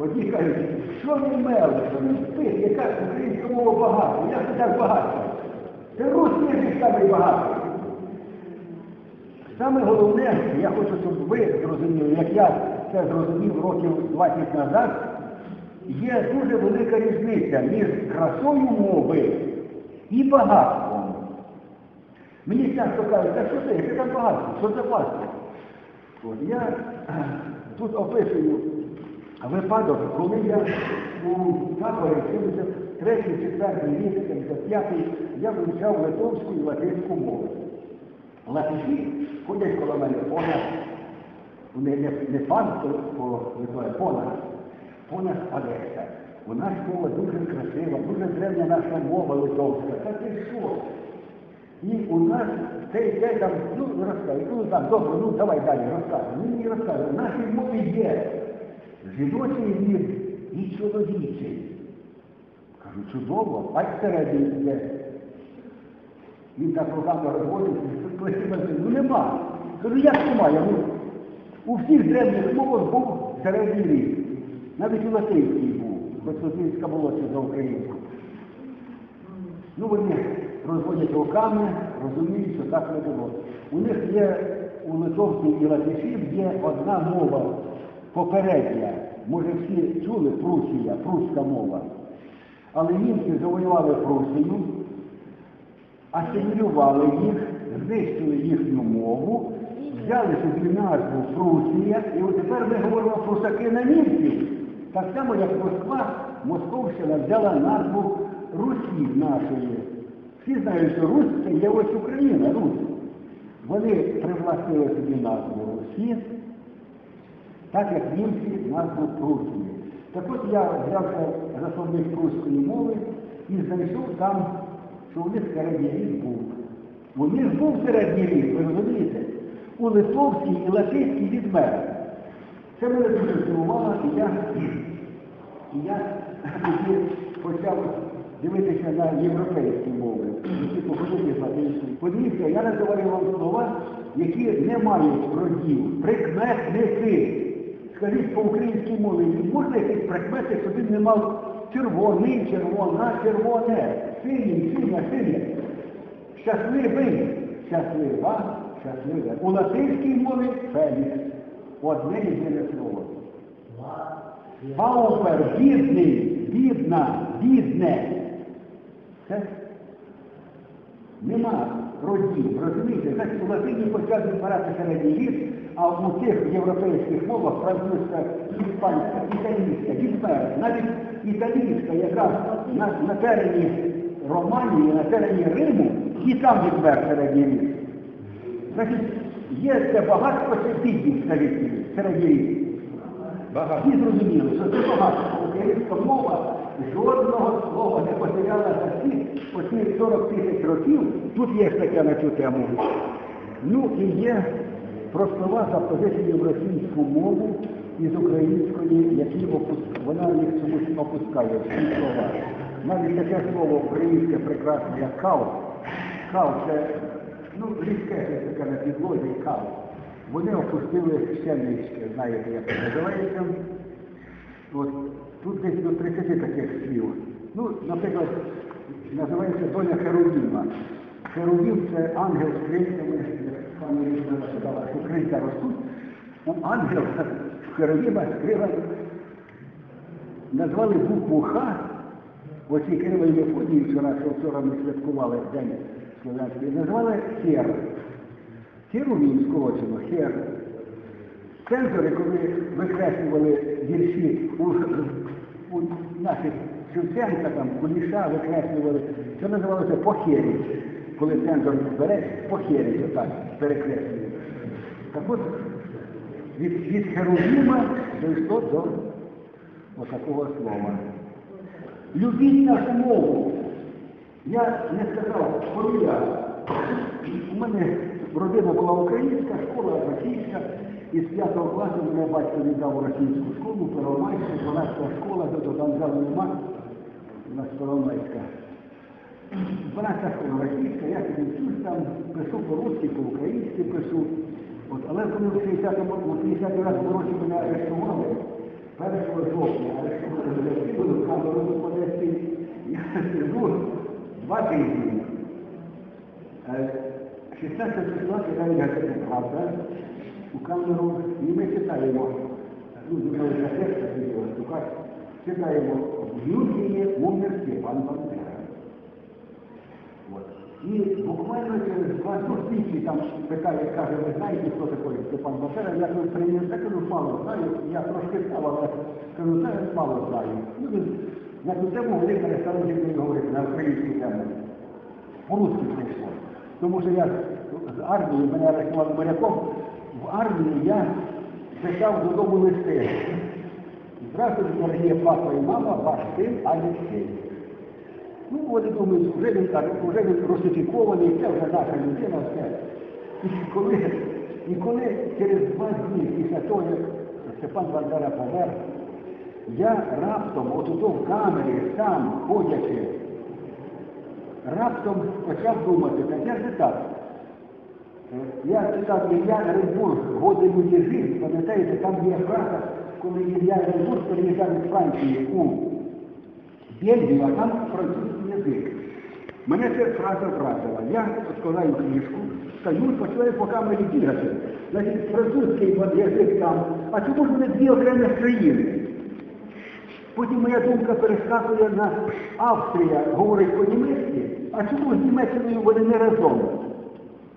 Одні кажуть, що він меле, що він спить, яка українська мова багата, як це так багато? Це русський самий багатий. Саме головне, я хочу, щоб ви зрозуміли, як я це зрозумів років 20 назад, є дуже велика різниця між красою мови і багатством. Мені часто кажуть, так що це, яке там багатство, що це власне? От я е, тут описую випадок, коли я у таборі 73 4 рік, 75 я вивчав литовську і латинську мову. Латиші ходять коло мене понад, не, не, не пан, по Литві, понад, понад Одеса. У нас мова дуже красива, дуже древня наша мова литовська. Та ти що? І у нас це йде там, ну розказуй, ну там, добре, ну давай далі розказуй. Ну не розказуй. В нашій мові є жіночий рід і чоловічий. Кажу, чудово, а й середній є. Він так руками плечима, ну нема. Кажу, як немає? У всіх древніх мовах був середній рід. Навіть у латинській був, хоч латинська була за українську. Ну, вони розводять руками, розуміють, що так не було. У них є у литовців і латишів є одна мова попередня. Може всі чули Прусія, прусська мова. Але німці завоювали Прусію, асимілювали їх, знищили їхню мову, взяли собі назву Прусія, і от тепер ми говоримо прусаки на німців. Так само, як Москва, Московщина взяла назву Русі нашої. Всі знають, що Русь це є ось Україна, Русь. Вони привластили собі назву Русі, так як німці назву Прусії. Так от я взявся за словник прусської мови і знайшов там, що у них середній рік був. У них був середній рік, ви розумієте? У литовській і латинській відмер. Це мене дуже здивувало, і я, і я почав дивитися на європейські мови, які походять з латинської. Подивіться, я називаю вам слова, які не мають родів, прикметники. Скажіть по українській мові, можна якісь прикмети, щоб він не мав червоний, червона, червоне, синій, синя, синя. Щасливий, щаслива, щаслива. У латинській мові фелікс. Одне єдине слово. Паупер, бідний, бідна, бідне. Це нема родів, розумієте? Значить, у латині почав відбирати середній рід, а у тих європейських мовах французька, іспанська, італійська, відмер, навіть італійська, яка на, на терені Романії, на терені Риму, і там відмер середній рід. Значить, є це багатство чи бідність середній. Багато. Всі зрозуміли, що це багатство. Українська мова жодного слова не потеряла за ці оці 40 тисяч років. Тут є стаття на цю тему. Ну і є про слова запозичені в російську мову із української, які вона їх чомусь опускає, всі слова. Навіть таке слово українське прекрасне, як кал. Кал це, ну, різке таке на підлозі кал. Вони опустили ще нижче, знаєте, як це називається. От, тут десь до 30 таких слів. Ну, наприклад, називається доля Херувіма. Херувім це ангел крильцями, як пані Різна що крильця ростуть. У ангела Херувіма з крилами назвали букву Х, оці Кирило і Мефодій, вчора, що вчора ми святкували День Слов'янський, назвали Хер. Херувім скорочено, Хер. Цензори, коли викреслювали вірші у, у наших Шевченка, там, Куліша викреслювали, це називалося похеріч. Коли цензор бере, похеріч, отак, перекреслює. Так от, від, від Херувіма дійшло до отакого слова. Любіть нашу мову. Я не сказав, коли я. У мене родина була українська, школа російська. Із 5 класу мене батько віддав у російську школу, Первомайську, 12 школа, до там зали нема, у нас Первомайська. 12 школа російська, я собі вчусь там, пишу по-русски, по-українськи пишу. От, але коли в 60-му, у 60 разу році мене арештували, 1 жовтня, завжди буду в камеру виходити, я сижу два тижні. Е, 16 числа читаю газету «Правда» у камеру, і ми читаємо, ну, думаю, газетка, шукати, читаємо «В Юрії умер Степан Бандера». І буквально через два зустрічі там питає, каже, ви знаєте, хто такий Степан Бандера? Я кажу, прийняв, я кажу, мало знаю, я трошки знав, але кажу, це мало знаю. Ну, він на цю тему вони перестали зі мною говорити на українську тему. По-русски прийшло. Тому що я з армії, мене арештували моряком, в армії я писав додому листи. Здравствуйте, дорогі папа і мама, ваш син Алексей. Ну, вони думають, вже він, так, вже він русифікований, це вже наша людина, все. І коли, і коли через два дні після того, як Степан Бандера помер, я раптом, от ото в камері, сам ходячи, раптом почав думати, так же так? Е, Я читав Ілля Оренбург, годи жив, пам'ятаєте, там є фраза, коли Ілля Оренбург переїжджав з Франції у Бельгію, а там французький язик. Мене ця фраза вразила. Я відкладаю книжку, стою починаю по камері бігати. Значить, французький язик там, а чому ж вони дві окремі країни? Потім моя думка перескакує на Австрія, говорить по-німецьки, а чому з Німеччиною вони не разом?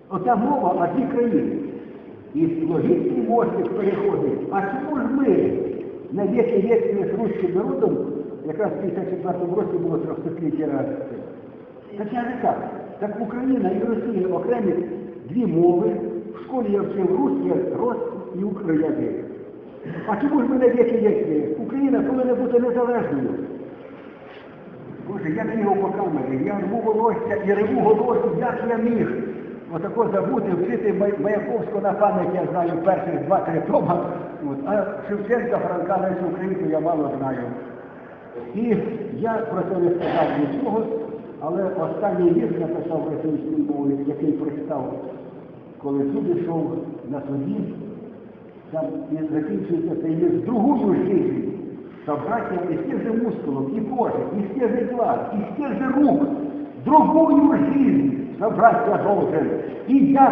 Ота мова, а дві країни. І логічний мостик переходить. А чому ж ми на віки вічні з руським народом, якраз в 54 році було трьохсотліття раз. Так я не так. Україна і Росія окремі дві мови. В школі я вчив русський, рос і український. А чому ж ми на віки вічні? Україна повинна бути незалежною. Боже, я бігав по камері, я рву волосся і реву голосу, як я міг. Отако забути, вчити Маяковського на пам'ять, я знаю перших два-три тома. А Шевченка, Франка, Лесю Українку я мало знаю. І я про це не сказав нічого, але останній вірш написав російською мовою, який прочитав, коли суд йшов на суді, там і закінчується цей вірш другою жизнью. Собрать из тех же мускулов и кожи, из тех же глаз, из тех же рук, другую жизнь собрать я должен. И я